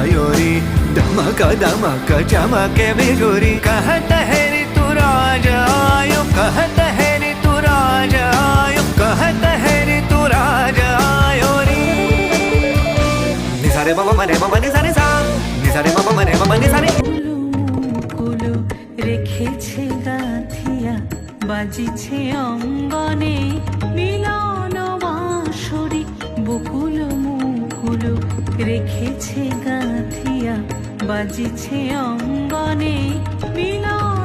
मयूरी दमक दमक चमके बिजुरी कहत है ऋतु राज आयो कहत है ऋतु राज आयो कहत है ऋतु राज आयो रे निसारे मम मने मम निसारे सा निसारे मम मने मम निसारे কুলো রেখেছে গাথিয়া বাজিছে অঙ্গনে মিলন রেখেছে গাঁথিয়া বাজিছে অঙ্গনে মিলন।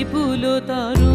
విపులుతారు